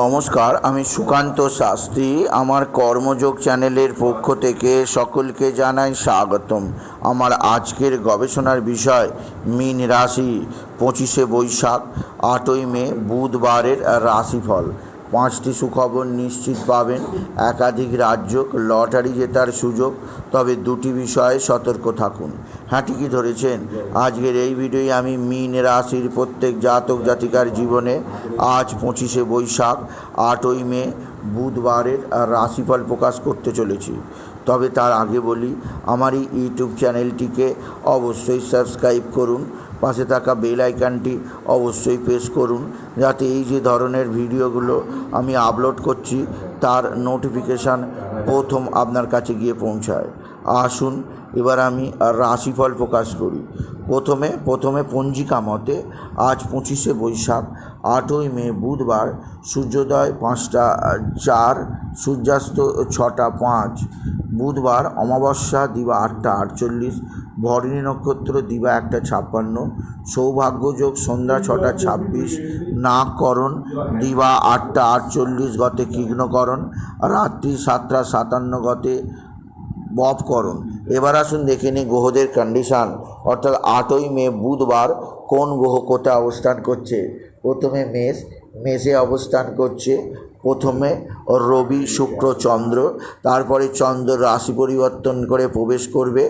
নমস্কার, আমি সুকান্ত শাস্ত্রী। আমার কর্মযোগ চ্যানেলের পক্ষ থেকে সকলকে জানাই স্বাগতম। আমার আজকের গবেষণার বিষয়, মীন রাশি, পঁচিশে বৈশাখ, আটই মে, বুধবারের রাশিফল। পাঁচটি সুখবর নিশ্চিত পাবেন। একাধিক রাজ্য লটারি জেতার সুযোগ, তবে দুটি বিষয়ে সতর্ক থাকুন। হ্যাঁ ঠিকই ধরেছেন। আজকের এই ভিডিওয়ে আমি মিন রাশির প্রত্যেক জাতক জাতিকার জীবনে আজ পঁচিশে বৈশাখ, আটই মে বুধবারের রাশিফল প্রকাশ করতে চলেছি। তবে তার আগে বলি, আমার এই ইউটিউব চ্যানেলটিকে অবশ্যই সাবস্ক্রাইব করুন। পাশে থাকা বেল আইকনটি অবশ্যই প্রেস করুন, যাতে এই যে ধরনের ভিডিওগুলো আমি আপলোড করছি, তার নোটিফিকেশান প্রথম আপনার কাছে গিয়ে পৌঁছায়। আসুন, এবার আমি রাশিফল প্রকাশ করি। প্রথমে প্রথমে পঞ্জিকা মতে আজ পঁচিশে বৈশাখ, আটই মে বুধবার, সূর্যোদয় পাঁচটা, চার, সূর্যাস্ত ছটা পাঁচ, বুধবার অমাবস্যা দিবা আটটা আটচল্লিশ ভরণী নক্ষত্র দিবা একটা ছাপ্পান্ন, সৌভাগ্যযোগ সন্ধ্যা ছটা ছাব্বিশ নাককরণ দিবা আটটা আটচল্লিশ গতে কৃষ্ণকরণ রাত্রি সাতটা সাতান্ন গতে বপকরণ। এবার আসুন দেখে নিই গ্রহদের কন্ডিশান অর্থাৎ আটই মে বুধবার কোন গ্রহ কোথায় অবস্থান করছে? প্রথমে মেষ, মেষে অবস্থান করছে প্রথমে রবি, শুক্র, চন্দ্র, তারপরে চন্দ্র রাশি পরিবর্তন করে প্রবেশ করবে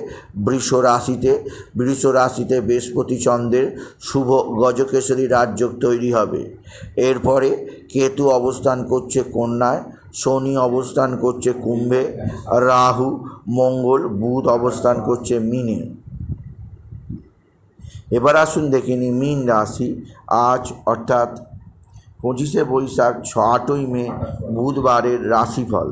বৃষ রাশিতে। বৃষ রাশিতে বৃহস্পতি চন্দ্রের শুভ গজকেশরী রাজযোগ তৈরি হবে। এরপরে কেতু অবস্থান করছে কন্যায়, শনি অবস্থান করছে কুম্ভে, রাহু, মঙ্গল, বুধ অবস্থান করছে মিনে। এবার আসুন দেখিনি মিন রাশি আজ অর্থাৎ পঁচিশে বৈশাখ ছ আটই মে বুধবারের রাশিফল।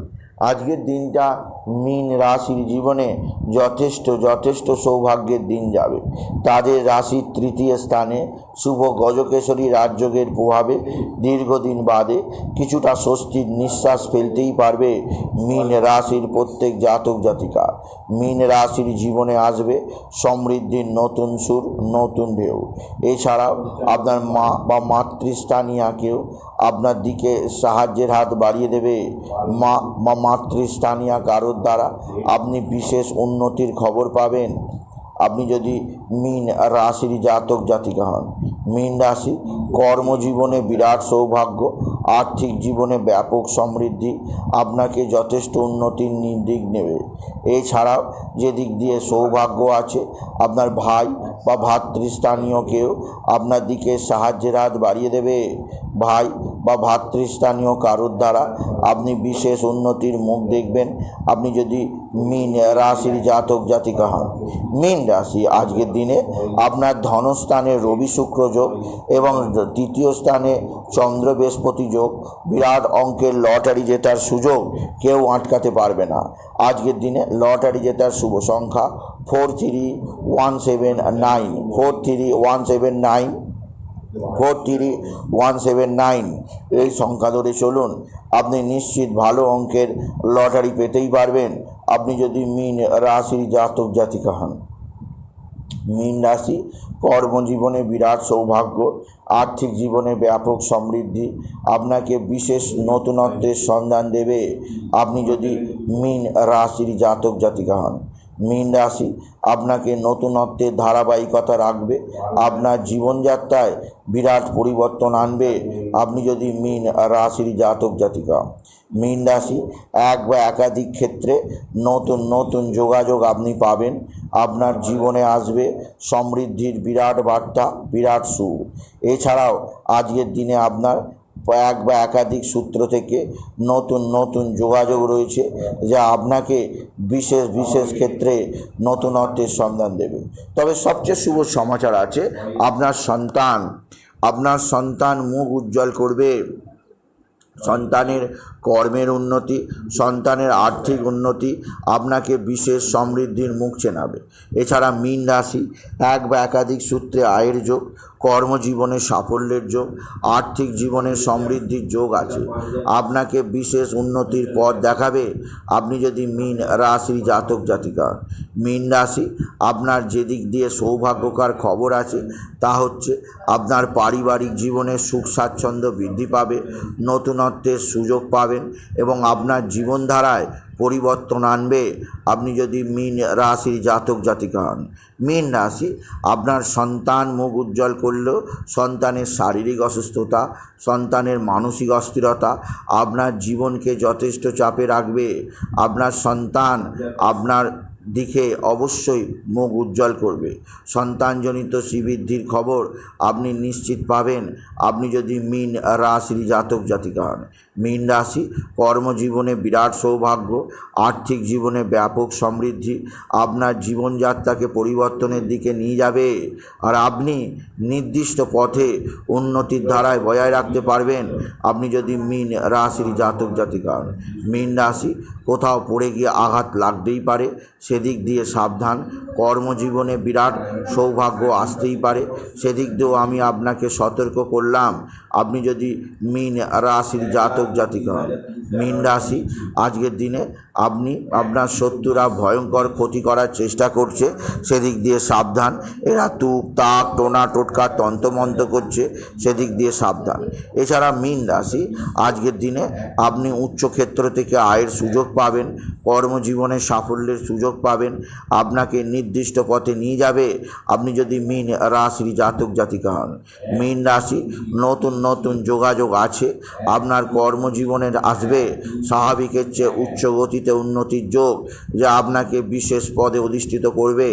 আজকের দিনটা মীন রাশির জীবনে যথেষ্ট যথেষ্ট সৌভাগ্যের দিন যাবে। তাদের রাশির তৃতীয় স্থানে শুভ গজকেশরী রাজযোগের প্রভাবে দীর্ঘদিন বাদে কিছুটা স্বস্তির নিঃশ্বাস ফেলতেই পারবে মীন রাশির প্রত্যেক জাতক জাতিকা। মীন রাশির জীবনে আসবে সমৃদ্ধির নতুন সুর, নতুন ঢেউ। এছাড়াও আপনার মা বা মাতৃস্থানীয়াকেও আপনার দিকে সাহায্যের হাত বাড়িয়ে দেবে। মা বা মাতৃস্থানীয় কারোর দ্বারা আপনি বিশেষ উন্নতির খবর পাবেন। আপনি যদি মীন রাশির জাতক জাতিকা হন, মীন রাশি কর্মজীবনে বিরাট সৌভাগ্য, আর্থিক জীবনে ব্যাপক সমৃদ্ধি, আপনাকে যথেষ্ট উন্নতির দিক নেবে এছাড়াও যে দিক দিয়ে সৌভাগ্য আছে, আপনার ভাই বা ভাতৃস্থানীয় কেউ আপনার দিকে সাহায্যের হাত বাড়িয়ে দেবে। ভাই বা ভাতৃস্থানীয় কারোর দ্বারা আপনি বিশেষ উন্নতির মুখ দেখবেন। আপনি যদি মিন রাশির জাতক জাতিকা হন, মিন রাশি আজকের দিনে আপনার ধনস্থানে রবি শুক্র যোগ এবং তৃতীয় স্থানে চন্দ্র বৃহস্পতি যোগ। বিরাট অঙ্কের লটারি জেতার সুযোগ কেউ আটকাতে পারবে না। আজকের দিনে লটারি জেতার শুভ সংখ্যা four three one seven nine four three one seven nine four three one seven nine. এই সংখ্যা ধরে চলুন, আপনি নিশ্চিত ভালো অঙ্কের লটারি পেতেই পারবেন। আপনি যদি মিন রাশির জাতক জাতিকা হন। মীন রাশি, কর্মজীবনে বিরাট সৌভাগ্য, আর্থিক জীবনে ব্যাপক সমৃদ্ধি, আপনাকে বিশেষ নতুনত্বের সন্ধান দেবে। আপনি যদি মীন রাশির জাতক জাতিকা হন মীন রাশি আপনাকে নতুনত্বের ধারাবাহিকতা রাখবে। আপনার জীবনযাত্রায় বিরাট পরিবর্তন আনবে। আপনি যদি মীন রাশির জাতক জাতিকা, মীন রাশি এক বা একাধিক ক্ষেত্রে নতুন নতুন যোগাযোগ আপনি পাবেন। আপনার জীবনে আসবে সমৃদ্ধির বিরাট বার্তা, বিরাট সুর এছাড়াও আজকের দিনে আপনার এক বা একাধিক সূত্র থেকে নতুন নতুন যোগাযোগ রয়েছে যা আপনাকে বিশেষ বিশেষ ক্ষেত্রে নতুন অর্থের সন্ধান দেবে। তবে সবচেয়ে শুভ সমাচার আছে, আপনার সন্তান আপনার সন্তান মুখ উজ্জ্বল করবে। সন্তানের কর্মের উন্নতি, সন্তানের আর্থিক উন্নতি আপনাকে বিশেষ সমৃদ্ধির মুখ চেনাবে। এছাড়া মীন রাশি, এক বা একাধিক সূত্রে আয়ের যোগ কর্মজীবনে সাফল্যের যোগ, আর্থিক জীবনে সমৃদ্ধির যোগ আছে। আপনাকে বিশেষ উন্নতির পথ দেখাবে। আপনি যদি মিন রাশি জাতক জাতিকা মিন রাশি, আপনার যেদিক দিয়ে সৌভাগ্যকার খবর আছে, তা হচ্ছে আপনার পারিবারিক জীবনে সুখ স্বাচ্ছন্দ্য বৃদ্ধি পাবে, নতুনত্বের সুযোগ পাবেন এবং আপনার জীবনধারায় পরিবর্তন আনবে। আপনি যদি মিন রাশির জাতক জাতিকা হন, মিন রাশি আপনার সন্তান মুখ উজ্জ্বল করলেও সন্তানের শারীরিক অসুস্থতা, সন্তানের মানসিক অস্থিরতা আপনার জীবনকে যথেষ্ট চাপে রাখবে। আপনার সন্তান আপনার দিকে অবশ্যই মুখ উজ্জ্বল করবে। সন্তানজনিত শ্রীবৃদ্ধির খবর আপনি নিশ্চিত পাবেন। আপনি যদি মিন রাশির জাতক জাতিকা হন। মিন রাশি, কর্মজীবনে বিরাট সৌভাগ্য, আর্থিক জীবনে ব্যাপক সমৃদ্ধি, আপনার জীবনযাত্রাকে পরিবর্তনের দিকে নিয়ে যাবে। আর আপনি নির্দিষ্ট পথে উন্নতির ধারায় বজায় রাখতে পারবেন। আপনি যদি মিন রাশির জাতক জাতিকা মিন রাশি কোথাও পড়ে গিয়ে আঘাত লাগতেই পারে, সেদিক দিয়ে সাবধান। কর্মজীবনে বিরাট সৌভাগ্য আসতেই পারে, সেদিক দিয়েও আমি আপনাকে সতর্ক করলাম। আপনি যদি মিন রাশির জাতক জাতিকা হন মীন রাশি, আজকের দিনে আপনি আপনার শত্রুরা ভয়ঙ্কর ক্ষতি করার চেষ্টা করছে, সেদিক দিয়ে সাবধান। এরা তুপ, তাক, টোনা, টোটকা, তন্ত্রমন্ত্র করছে, সেদিক দিয়ে সাবধান। এছাড়া মিন রাশি, আজকের দিনে আপনি উচ্চক্ষেত্র থেকে আয়ের সুযোগ পাবেন কর্মজীবনে সাফল্যের সুযোগ পাবেন। আপনাকে নির্দিষ্ট পথে নিয়ে যাবে। আপনি যদি মিন রাশির জাতক জাতিকা হন, মিন রাশি নতুন নতুন যোগাযোগ আছে, আপনার কর্মজীবনের আসবে। স্বাভাবিকের চেয়ে উচ্চ গতিতে উন্নতির যোগ যা আপনাকে বিশেষ পদে অধিষ্ঠিত করবে।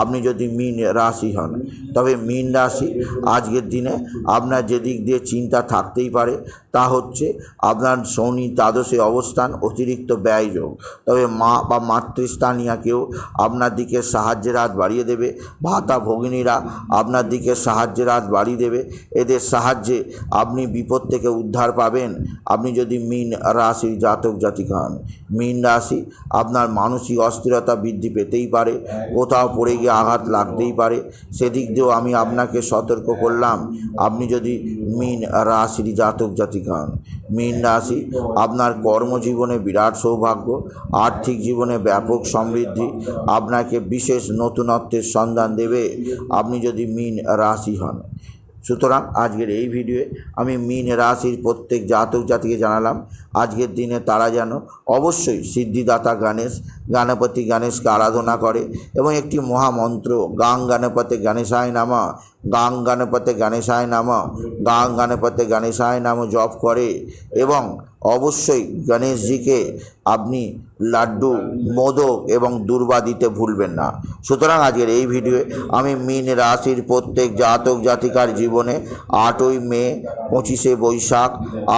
আপনি যদি মিন রাশি হন, তবে মিন রাশি আজকের দিনে আপনার যেদিক দিয়ে চিন্তা থাকতেই পারে তা হচ্ছে আপনার শনি দ্বাদশে অবস্থান, অতিরিক্ত ব্যয় যোগ তবে মা বা মাতৃস্থানীয় কেউ আপনার দিকে সাহায্যের হাত বাড়িয়ে দেবে। ভাতা ভগিনীরা আপনার দিকে সাহায্যের হাত বাড়িয়ে দেবে। এদের সাহায্যে আপনি বিপদ থেকে উদ্ধার পাবেন। আপনি যদি মিন রাশির জাতক জাতিকা হন, মিন রাশি আপনার মানসিক অস্থিরতা বৃদ্ধি পেতেই পারে, কোথাও পড়ে গিয়ে আঘাত লাগতেই পারে। সেদিক দিয়েও আমি আপনাকে সতর্ক করলাম। আপনি যদি মিন রাশির জাতক জাতিকা হন মিন রাশি, আপনার কর্মজীবনে বিরাট সৌভাগ্য, আর্থিক জীবনে ব্যাপক সমৃদ্ধি, আপনাকে বিশেষ নতুনত্বের সন্ধান দেবে। আপনি যদি মিন রাশি হন। সুতরাং আজকের এই ভিডিওয়ে আমি মিন রাশির প্রত্যেক জাতক জাতিকে জানালাম, আজকের দিনে তারা যেন অবশ্যই সিদ্ধিদাতা গণেশ, গণপতি গণেশকে আরাধনা করে এবং একটি মহামন্ত্র, গাং গণপতে গণেশায় নামা। গাং গণপতে গণেশায় নামা, গাং গণপতে গণেশায় নাম জপ করে এবং অবশ্যই গণেশজিকে আপনি লাড্ডু, মোদক এবং দুর্বা দিতে ভুলবেন না। সুতরাং আজকের এই ভিডিওয়ে আমি মিন রাশির প্রত্যেক জাতক জাতিকার জীবনে আটই মে, পঁচিশে বৈশাখ,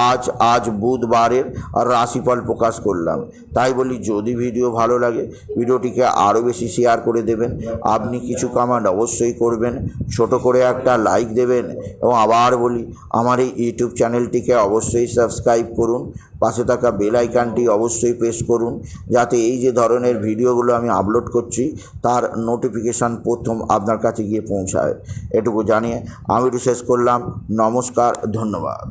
আজ আজ বুধবারের রাশিফল প্রকাশ করলাম। তাই বলি, যদি ভিডিও ভালো লাগে, ভিডিওটিকে আরও বেশি শেয়ার করে দেবেন। আপনি কিছু কামান্ড অবশ্যই করবেন। ছোট করে একটা লাইক দেবেন এবং আবার বলি, আমার এই ইউটিউব চ্যানেলটিকে অবশ্যই সাবস্ক্রাইব করুন, পাশে থাকা বেল আইকনটি অবশ্যই প্রেস করুন, যাতে এই যে ধরনের ভিডিওগুলো আমি আপলোড করছি, তার নোটিফিকেশান প্রথম আপনার কাছে গিয়ে পৌঁছায়। এটুকু জানিয়ে আমি একটু শেষ করলাম। নমস্কার, ধন্যবাদ।